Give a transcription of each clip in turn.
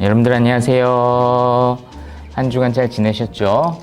여러분들 안녕하세요. 한 주간 잘 지내셨죠?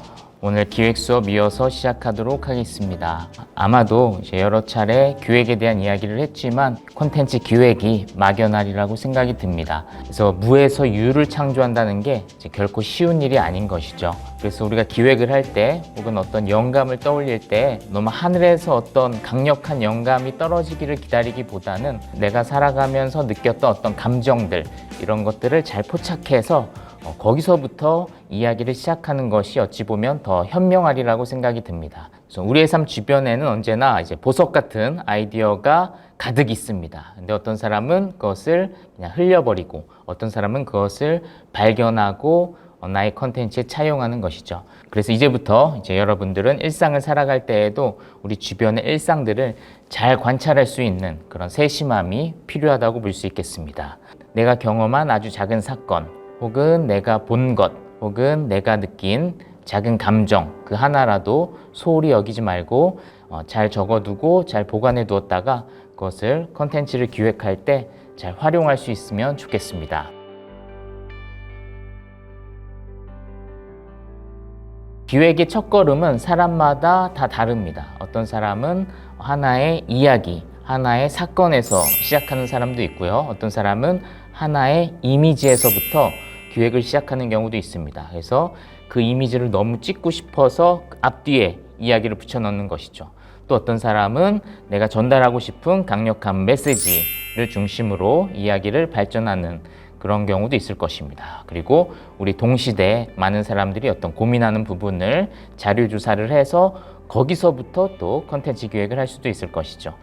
오늘 기획 수업 이어서 시작하도록 하겠습니다. 아마도 여러 차례 기획에 대한 이야기를 했지만 콘텐츠 기획이 막연하리라고 생각이 듭니다. 그래서 무에서 유를 창조한다는 게 결코 쉬운 일이 아닌 것이죠. 그래서 우리가 기획을 할 때 혹은 어떤 영감을 떠올릴 때 너무 하늘에서 어떤 강력한 영감이 떨어지기를 기다리기보다는 내가 살아가면서 느꼈던 어떤 감정들 이런 것들을 잘 포착해서 어, 거기서부터 이야기를 시작하는 것이 어찌 보면 더 현명하리라고 생각이 듭니다. 그래서 우리의 삶 주변에는 언제나 이제 보석 같은 아이디어가 가득 있습니다. 근데 어떤 사람은 그것을 그냥 흘려버리고 어떤 사람은 그것을 발견하고 어, 나의 컨텐츠에 차용하는 것이죠. 그래서 이제부터 이제 여러분들은 일상을 살아갈 때에도 우리 주변의 일상들을 잘 관찰할 수 있는 그런 세심함이 필요하다고 볼 수 있겠습니다. 내가 경험한 아주 작은 사건, 혹은 내가 본 것, 혹은 내가 느낀 작은 감정 그 하나라도 소홀히 여기지 말고 어, 잘 적어두고 잘 보관해 두었다가 그것을 컨텐츠를 기획할 때 잘 활용할 수 있으면 좋겠습니다. 기획의 첫 걸음은 사람마다 다 다릅니다. 어떤 사람은 하나의 이야기, 하나의 사건에서 시작하는 사람도 있고요. 어떤 사람은 하나의 이미지에서부터 기획을 시작하는 경우도 있습니다. 그래서 그 이미지를 너무 찍고 싶어서 앞뒤에 이야기를 붙여 넣는 것이죠. 또 어떤 사람은 내가 전달하고 싶은 강력한 메시지를 중심으로 이야기를 발전하는 그런 경우도 있을 것입니다. 그리고 우리 동시대에 많은 사람들이 어떤 고민하는 부분을 자료 조사를 해서 거기서부터 또 컨텐츠 기획을 할 수도 있을 것이죠.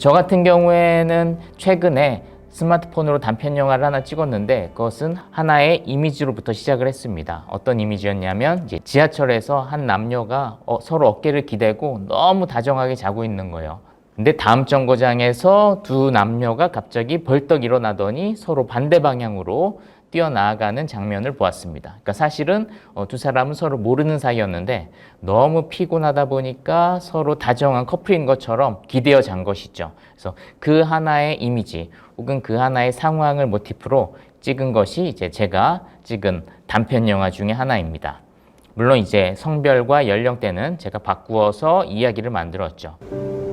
저 같은 경우에는 최근에 스마트폰으로 단편 영화를 하나 찍었는데 그것은 하나의 이미지로부터 시작을 했습니다. 어떤 이미지였냐면 이제 지하철에서 한 남녀가 어, 서로 어깨를 기대고 너무 다정하게 자고 있는 거예요. 근데 다음 정거장에서 두 남녀가 갑자기 벌떡 일어나더니 서로 반대 방향으로 뛰어나가는 장면을 보았습니다. 그러니까 사실은 어, 두 사람은 서로 모르는 사이였는데 너무 피곤하다 보니까 서로 다정한 커플인 것처럼 기대어 잔 것이죠. 그래서 그 하나의 이미지 혹은 그 하나의 상황을 모티프로 찍은 것이 이제 제가 찍은 단편 영화 중에 하나입니다. 물론 이제 성별과 연령대는 제가 바꾸어서 이야기를 만들었죠.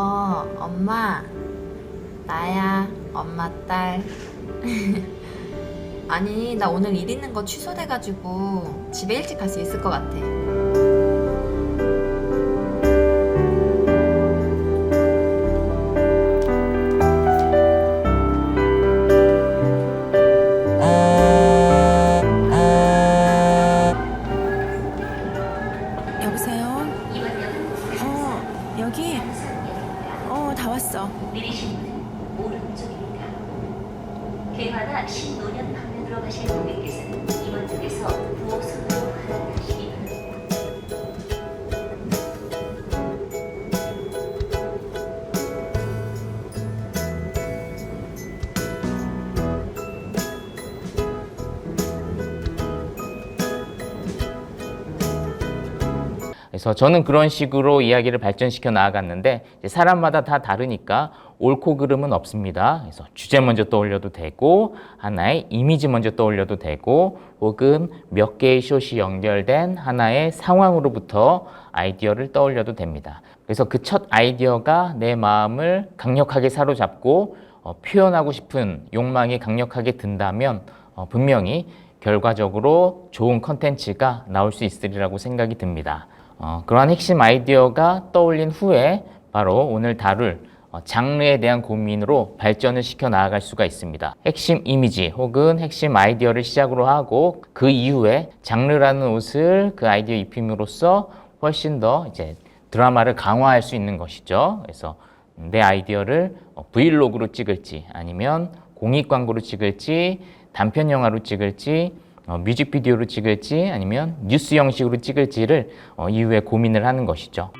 어, 엄마. 나야, 엄마 딸. 아니, 나 오늘 일 있는 거 취소돼가지고 집에 일찍 갈 수 있을 것 같아. 여보세요? 어, 여기? 왔어. 내리시는 오른쪽입니다. 개화나 신노년 방면으로 가실 고객께서는 이번 쪽에서 부호선으로 바랍니다. 그래서 저는 그런 식으로 이야기를 발전시켜 나아갔는데 사람마다 다 다르니까 옳고 그름은 없습니다. 그래서 주제 먼저 떠올려도 되고 하나의 이미지 먼저 떠올려도 되고 혹은 몇 개의 숏이 연결된 하나의 상황으로부터 아이디어를 떠올려도 됩니다. 그래서 그 첫 아이디어가 내 마음을 강력하게 사로잡고 어, 표현하고 싶은 욕망이 강력하게 든다면 어, 분명히 결과적으로 좋은 컨텐츠가 나올 수 있으리라고 생각이 듭니다. 어, 그러한 핵심 아이디어가 떠올린 후에 바로 오늘 다룰 어, 어, 장르에 대한 고민으로 발전을 시켜 나아갈 수가 있습니다. 핵심 이미지 혹은 핵심 아이디어를 시작으로 하고 그 이후에 장르라는 옷을 그 아이디어 입힘으로써 훨씬 더 이제 드라마를 강화할 수 있는 것이죠. 그래서 내 아이디어를 어, 브이로그로 찍을지 아니면 공익 광고로 찍을지 단편 영화로 찍을지 어, 뮤직비디오로 찍을지 아니면 뉴스 형식으로 찍을지를 어, 이후에 고민을 하는 것이죠.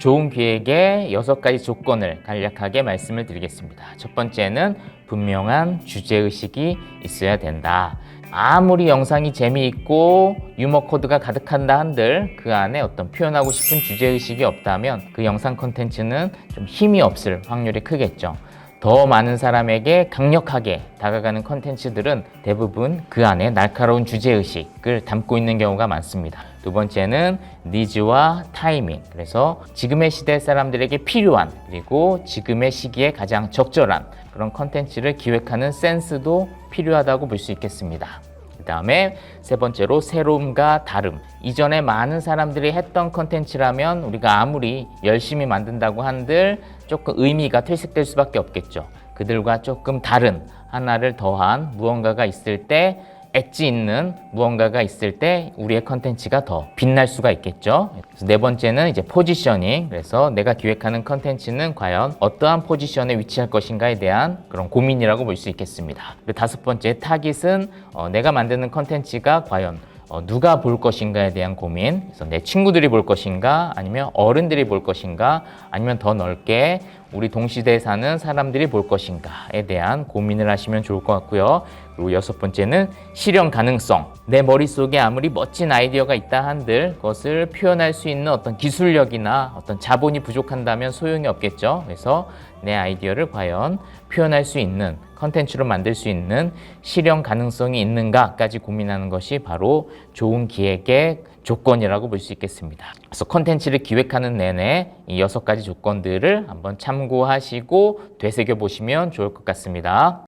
좋은 기획의 여섯 가지 조건을 간략하게 말씀을 드리겠습니다. 첫 번째는 분명한 주제의식이 있어야 된다. 아무리 영상이 재미있고 유머 코드가 가득한다 한들 그 안에 어떤 표현하고 싶은 주제의식이 없다면 그 영상 콘텐츠는 좀 힘이 없을 확률이 크겠죠. 더 많은 사람에게 강력하게 다가가는 컨텐츠들은 대부분 그 안에 날카로운 주제의식을 담고 있는 경우가 많습니다. 두 번째는 니즈와 타이밍. 그래서 지금의 시대 사람들에게 필요한 그리고 지금의 시기에 가장 적절한 그런 컨텐츠를 기획하는 센스도 필요하다고 볼 수 있겠습니다. 그 다음에 세 번째로 새로움과 다름. 이전에 많은 사람들이 했던 컨텐츠라면 우리가 아무리 열심히 만든다고 한들 조금 의미가 퇴색될 수밖에 없겠죠. 그들과 조금 다른 하나를 더한 무언가가 있을 때 엣지 있는 무언가가 있을 때 우리의 컨텐츠가 더 빛날 수가 있겠죠. 네 번째는 이제 포지셔닝. 그래서 내가 기획하는 컨텐츠는 과연 어떠한 포지션에 위치할 것인가에 대한 그런 고민이라고 볼 수 있겠습니다. 다섯 번째 타깃은 어, 내가 만드는 컨텐츠가 과연 어, 누가 볼 것인가에 대한 고민. 그래서 내 친구들이 볼 것인가, 아니면 어른들이 볼 것인가, 아니면 더 넓게 우리 동시대에 사는 사람들이 볼 것인가에 대한 고민을 하시면 좋을 것 같고요. 그리고 여섯 번째는 실현 가능성. 내 머릿속에 아무리 멋진 아이디어가 있다 한들 그것을 표현할 수 있는 어떤 기술력이나 어떤 자본이 부족한다면 소용이 없겠죠. 그래서 내 아이디어를 과연 표현할 수 있는 컨텐츠로 만들 수 있는 실현 가능성이 있는가까지 고민하는 것이 바로 좋은 기획의 조건이라고 볼 수 있겠습니다. 그래서 컨텐츠를 기획하는 내내 이 여섯 가지 조건들을 한번 참고하시고 되새겨 보시면 좋을 것 같습니다.